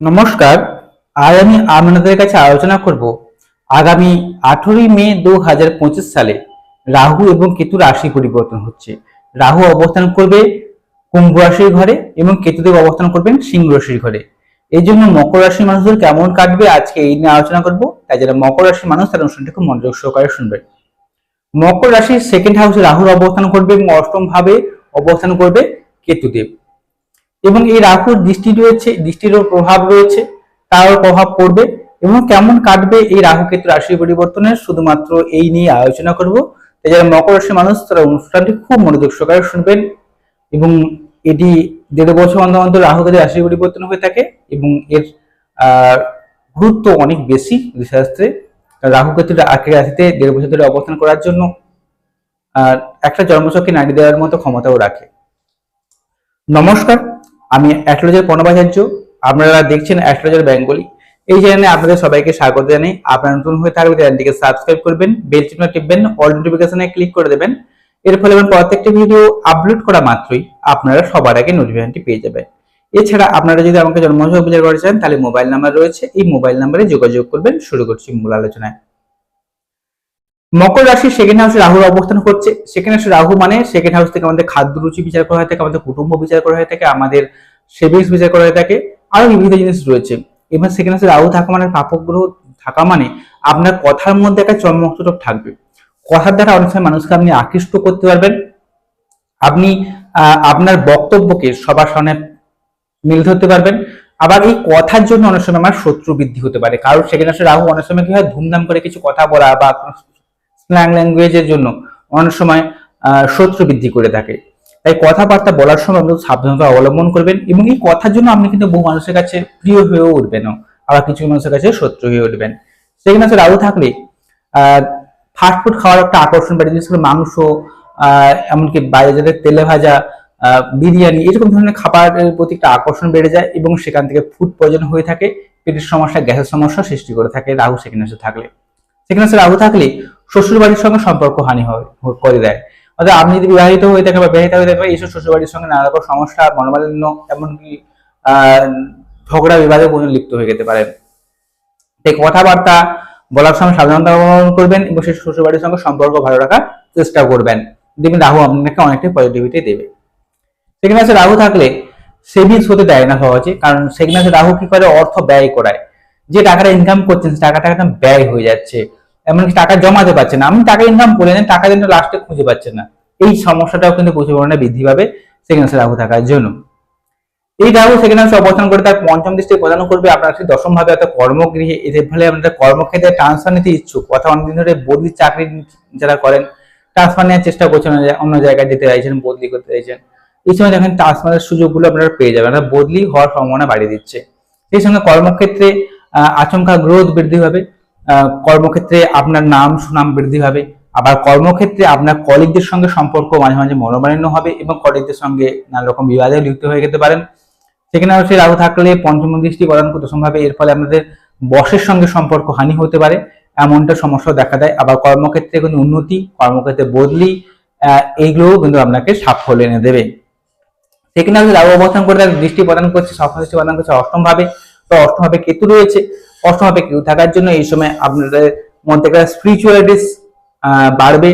নমস্কার, আজ আমি আপনাদের কাছে আলোচনা করব আগামী আঠেরোই মে দু হাজার পঁচিশ সালে রাহু এবং কেতু রাশি পরিবর্তন হচ্ছে। রাহু অবস্থান করবে কুম্ভ রাশির ঘরে এবং কেতুদেব অবস্থান করবেন সিংহ রাশির ঘরে। এই জন্য মকর রাশির মানুষদের কেমন কাটবে আজকে এই নিয়ে আলোচনা করব। তাই যারা মকর রাশির মানুষ, তারা অনুষ্ঠানটি খুব মনোযোগ সহকারে শুনবেন। মকর রাশির সেকেন্ড হাউসে রাহুর অবস্থান করবে এবং অষ্টম ভাবে অবস্থান করবে কেতুদেব এবং এই রাহুর দৃষ্টি রয়েছে দৃষ্টিরও প্রভাব রয়েছে তারও প্রভাব পড়বে এবং কেমন কাটবে এই রাহু কেতু রাশি পরিবর্তনের শুধুমাত্র এই নিয়ে আলোচনা করব। তাই যারা মকর রাশির মানুষ, তারা অনুষ্ঠানটি খুব মনোযোগ সহকারে শুনবেন এবং এটি দেড় বছর অন্তর অন্তর রাহু কেতু রাশি পরিবর্তন হয়ে থাকে এবং এর গুরুত্ব অনেক বেশি শাস্ত্রে রাহু কেতু আখের রাশিতে দেড় বছর ধরে অবস্থান করার জন্য একটা জন্মচক্রে নাড়ি দেওয়ার মতো ক্ষমতাও রাখে। নমস্কার। আমি অ্যাস্ট্রোলজার প্রণবাচার্য, আপনারা দেখছেন অ্যাস্ট্রোলজার বেঙ্গলি। এই চ্যানেলে আপনাদের সবাইকে স্বাগত জানাই। আপনারা নতুন হয়ে থাকলে চ্যানেলটিকে সাবস্ক্রাইব করবেন, বেল চিহ্ন টিপবেন, অল নোটিফিকেশনে ক্লিক করে দেবেন। এর ফলে আমার প্রত্যেকটি ভিডিও আপলোড করা মাত্রই আপনারা সবার আগে নোটিফিকেশনটি পেয়ে যাবেন। এছাড়া আপনারা যদি আমাকে জন্মসহ বিচার করতে চান, তাহলে মোবাইল নাম্বার রয়েছে। এই মোবাইল নাম্বারে যোগাযোগ করবেন। শুরু করছি মূল আলোচনায়। মকর রাশির সেকেন্ড হাউসে রাহুর অবস্থান করছে সেকেন্ড হাউসে রাহু মানে সেকেন্ড হাউস থেকে আমাদের খাদ্য রুচি বিচার করা হয়ে থাকে, আমাদের কুটুম্ব বিচার করা হয়ে থাকে, আমাদের সেভিংস বিচার করা হয়ে থাকে, আরও বিভিন্ন জিনিস রয়েছে। এবার সেকেন্ড হাউসে রাহু থাকা মানে পাপক গ্রহ থাকা মানে আপনার কথার মধ্যে একটা চমকচটক থাকবে। কথার দ্বারা অনেক সময় মানুষকে আপনি আকৃষ্ট করতে পারবেন। আপনি আপনার বক্তব্যকে সবার সামনে মিল ধরতে পারবেন। আবার এই কথার জন্য অনেক সময় আমার শত্রু বৃদ্ধি হতে পারে। কারণ সেখানে আসলে রাহু অনেক সময় কি হয়, ধুমধাম করে কিছু কথা বলা বা স্ল্যাং ল্যাঙ্গুয়েজের জন্য অনেক সময় শত্রু বৃদ্ধি করে থাকে। তাই কথাবার্তা বলার সময় আপনি সাবধানতা অবলম্বন করবেন এবং এই কথার জন্য আপনি কিন্তু বহু মানুষের কাছে প্রিয় হয়েও উঠবেন আবার কিছু মানুষের কাছে শত্রু হয়ে উঠবেন। সেখানে আছে রাহু থাকলে ফাস্টফুড খাওয়ার একটা আকর্ষণ বাড়ে, বিশেষ করে মাংস এমনকি বাইরে যাদের তেলে ভাজা বিরিয়ানি, এরকম ধরনের খাবারের প্রতি একটা আকর্ষণ বেড়ে যায় এবং সেখান থেকে ফুড পয়জন হয়ে থাকে, পেটের সমস্যা, গ্যাসের সমস্যা সৃষ্টি করে থাকে রাহু সেখানে থাকলে। সেখানে রাহু থাকলে শ্বশুর বাড়ির সঙ্গে সম্পর্ক হানি করে দেয়। অর্থাৎ আপনি যদি বিবাহিত হয়ে থাকেন বা বিবাহিত হয়ে থাকেন, এইসব শ্বশুর বাড়ির সঙ্গে নানা রকম সমস্যা, মনোমালিন্য, এমনকি, আহ, ঝগড়া, বিবাদে পর্যন্ত লিপ্ত হয়ে যেতে পারেন তাই কথাবার্তা বলার সময় সাবধানতা অবলম্বন করবেন এবং সেই শ্বশুর বাড়ির সঙ্গে সম্পর্ক ভালো রাখার চেষ্টা করবেন। দেখবেন রাহু আপনাকে অনেকটাই পজিটিভিটি দেবে। সেখানে আছে রাহু থাকলে সেভিংস হতে দেয় না সহজে, কারণ সেখানে রাহু কি করে? অর্থ ব্যয় করায়। যে টাকাটা ইনকাম করছেন টাকাটা একদম ব্যয় হয়ে যাচ্ছে। এমনকি টাকা জমাতে পারছে না। আপনি টাকা ইনকাম করে নেন টাকা কিন্তু লাস্টে খুঁজে পাচ্ছেন না। এই সমস্যাটাও কিন্তু প্রচুর পরিমাণে বৃদ্ধি পাবে সেখানে আছে রাহু থাকার জন্য। এই রাহু সেখানে হচ্ছে অবস্থান করে তার পঞ্চম দৃষ্টি প্রদান করবে, আপনার সেই দশম ভাবে অর্থাৎ কর্মগৃহে। এদের ফলে আপনাদের কর্মক্ষেত্রে ট্রান্সফার নিতে ইচ্ছুক, অর্থাৎ অনেকদিন ধরে বদলি চাকরি যারা করেন ট্রান্সফার নেওয়ার চেষ্টা করছেন, অন্য জায়গায়- যেতে চাইছেন, বদলি করতে চাইছেন। এই সময় দেখেন ট্রান্সফারের সুযোগগুলো আপনারা পেয়ে যাবেন বদলি হওয়ার সম্ভাবনা বাড়িয়ে দিচ্ছে। সেই সঙ্গে কর্মক্ষেত্রে আচমকা গ্রোথ বৃদ্ধি হবে কর্মক্ষেত্রে আপনার নাম, সুনাম বৃদ্ধি হবে। আবার কর্মক্ষেত্রে আপনার কলিগদের সঙ্গে সম্পর্ক মাঝে মাঝে মনোমালিন্য হবে এবং কলিগদের সঙ্গে নানা রকম বিবাদে লিপ্ত হয়ে যেতে পারেন। সেখানে হচ্ছে রাহু থাকলে পঞ্চম দৃষ্টি প্রদান করতে সম্ভাবে এর ফলে আপনাদের বসের সঙ্গে সম্পর্ক হানি হতে পারে। এমনটা সমস্যা দেখা দেয়। আবার কর্মক্ষেত্রে কিন্তু উন্নতি, কর্মক্ষেত্রে বদলি এইগুলোও কিন্তু আপনাকে সাফল্য এনে দেবে। সেখানে রাহু অবস্থান করে দৃষ্টি প্রদান করছে সপ্তম দৃষ্টি প্রদান করছে অষ্টমভাবে তো অষ্টম ভাবে কেতু রয়েছে। অষ্টম ভাবে কেতু থাকার জন্য এই সময় আপনাদের মধ্যে একটা স্পিরিচুয়ালিটিস বাড়বে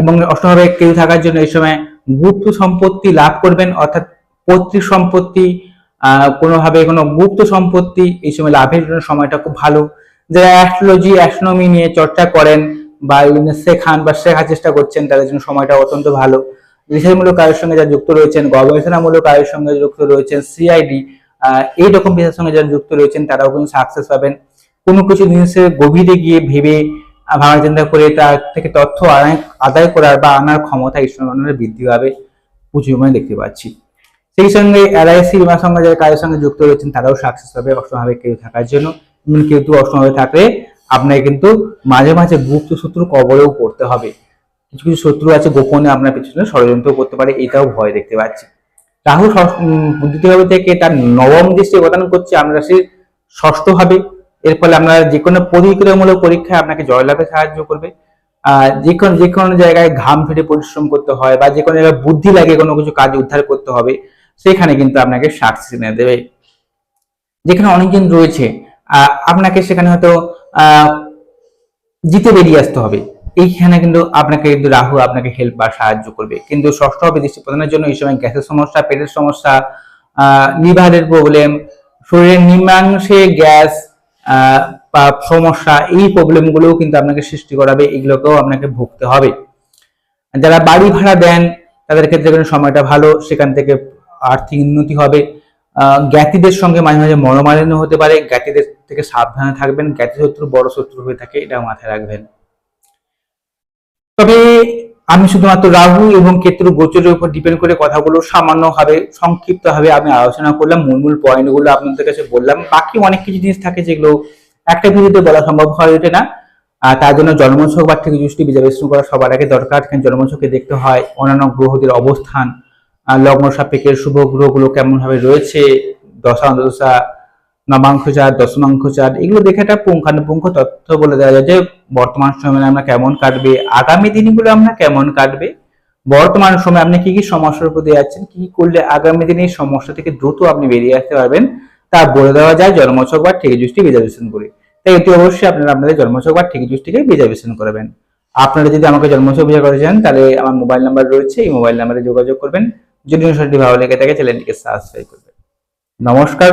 এবং অষ্টম ভাবে কেতু থাকার জন্য এই সময় গুপ্ত সম্পত্তি লাভ করবেন, অর্থাৎ পৈতৃক সম্পত্তি কোনোভাবে কোনো গুপ্ত সম্পত্তি এই সময় লাভের জন্য সময়টা খুব ভালো। যারা অ্যাস্ট্রোলজি অ্যাস্ট্রোনমি নিয়ে চর্চা করেন বা শেখান বা শেখার চেষ্টা করছেন, তাদের জন্য সময়টা অত্যন্ত ভালো। রিসার্চমূলক কাজের সঙ্গে যারা যুক্ত রয়েছেন, গবেষণামূলক কাজের সঙ্গে যুক্ত রয়েছেন সিআইডি এই রকম পেশার সঙ্গে যারা যুক্ত রয়েছেন, তারাও কিন্তু সাকসেস পাবেন। কোনো কিছু জিনিসের গভীরে গিয়ে ভেবে ভাবনা চিন্তা করে তার থেকে তথ্য আদায় করার বা আনার ক্ষমতা এই সময় বৃদ্ধি পাবে প্রচুর পরিমাণে দেখতে পাচ্ছি। সেই সঙ্গে এলআইসি বিমা সঙ্গে যারা কাজের সঙ্গে যুক্ত রয়েছেন, তারাও সাকসেস হবে অষ্টমভাবে কেউ থাকার জন্য। এমন কেতু অষ্টমভাবে থাকলে আপনাকে কিন্তু মাঝে মাঝে গুপ্ত শত্রু কবরেও পড়তে হবে। কিছু কিছু শত্রু আছে, গোপনে আপনার পিছনে ষড়যন্ত্র করতে পারে, এটাও ভয় দেখতে পাচ্ছি। রাহু দ্বিতীয়ভাবে থেকে তার নবম দৃষ্টি অবদান করছে আপনার রাশির ষষ্ঠ ভাবে এর ফলে আপনার যে কোনো প্রতিক্রিয়ামূলক পরীক্ষায় আপনাকে জয়লাভে সাহায্য করবে। যে কোনো যে কোনো জায়গায় ঘাম ফেটে পরিশ্রম করতে হয় বা যে কোনো জায়গায় বুদ্ধি লাগে কোনো কিছু কাজ উদ্ধার করতে হবে, সেখানে কিন্তু আপনাকে সাকসেস এনে দেবে। যেখানে অনেকজন রয়েছে আপনাকে সেখানে হয়তো জিতে বেরিয়ে আসতে হবে। এইখানে কিন্তু আপনাকে কিন্তু রাহু আপনাকে হেল্প বা সাহায্য করবে। কিন্তু ষষ্ঠ হবে দৃষ্টি প্রদানের জন্য এই সময় গ্যাসের সমস্যা, পেটের সমস্যা লিভারের প্রবলেম শরীরের নিম্নাংশে গ্যাস বা সমস্যা, এই প্রবলেমগুলোও কিন্তু আপনাকে সৃষ্টি করাবে, এগুলোকেও আপনাকে ভুগতে হবে। যারা বাড়ি ভাড়া দেন, তাদের ক্ষেত্রে কিন্তু সময়টা ভালো, সেখান থেকে আর্থিক উন্নতি হবে। জ্ঞাতিদের সঙ্গে মাঝে মাঝে মনোমালিন্য হতে পারে, জ্ঞাতিদের থেকে সাবধানে থাকবেন জ্ঞাতি শত্রু বড় শত্রু হয়ে থাকে এটা মাথায় রাখবেন। তবে আমি শুধুমাত্র রাহু এবং কেতুর গোচরের উপর ডিপেন্ড করে কথাগুলো সামান্যভাবে, সংক্ষিপ্তভাবে আমি আলোচনা করলাম মূল মূল পয়েন্টগুলো আপনাদের কাছে বললাম। বাকি অনেক কিছু জিনিস থাকে যেগুলো একটা ভিডিওতে বলা সম্ভব হয়ে ওঠে না। তার জন্য জন্মছক বা ঠিক দৃষ্টি বিশ্লেষণ করা সবার আগে দরকার। কারণ জন্মছকে দেখতে হয়, অন্যান্য গ্রহদের অবস্থান লগ্ন সাপেক্ষের শুভ গ্রহগুলো কেমন ভাবে রয়েছে, দশা অন্তদশা নবাঙ্ক চার দশমাংশ চার এগুলো দেখে একটা পুঙ্খানুপুঙ্খ তথ্য বলে দেওয়া যায় যে বর্তমান সময়ে আমরা কেমন কাটবে, আগামী দিনগুলো আমরা কেমন কাটবে, বর্তমান সময়ে আপনি কি কি সমস্যার উপর দিয়ে যাচ্ছেন, কি করলে আগামী দিনে এই সমস্যা থেকে দ্রুত আপনি বেরিয়ে আসতে পারবেন, তা বলে দেওয়া যায় জন্মছক বা ঠিক দৃষ্টি বিচার করে। তাই এটি অবশ্যই আপনারা আপনাদের জন্মছক বা ঠিক দৃষ্টিকে বিচার করবেন। আপনারা যদি আমাকে জন্মছক বিচার করতে চান, তাহলে আমার মোবাইল নাম্বার রয়েছে, এই মোবাইল নাম্বারে যোগাযোগ করবেন। যদি অনুষ্ঠানটি ভালো লেগে থাকে, চ্যানেলটিকে সাবস্ক্রাইব করবেন। নমস্কার।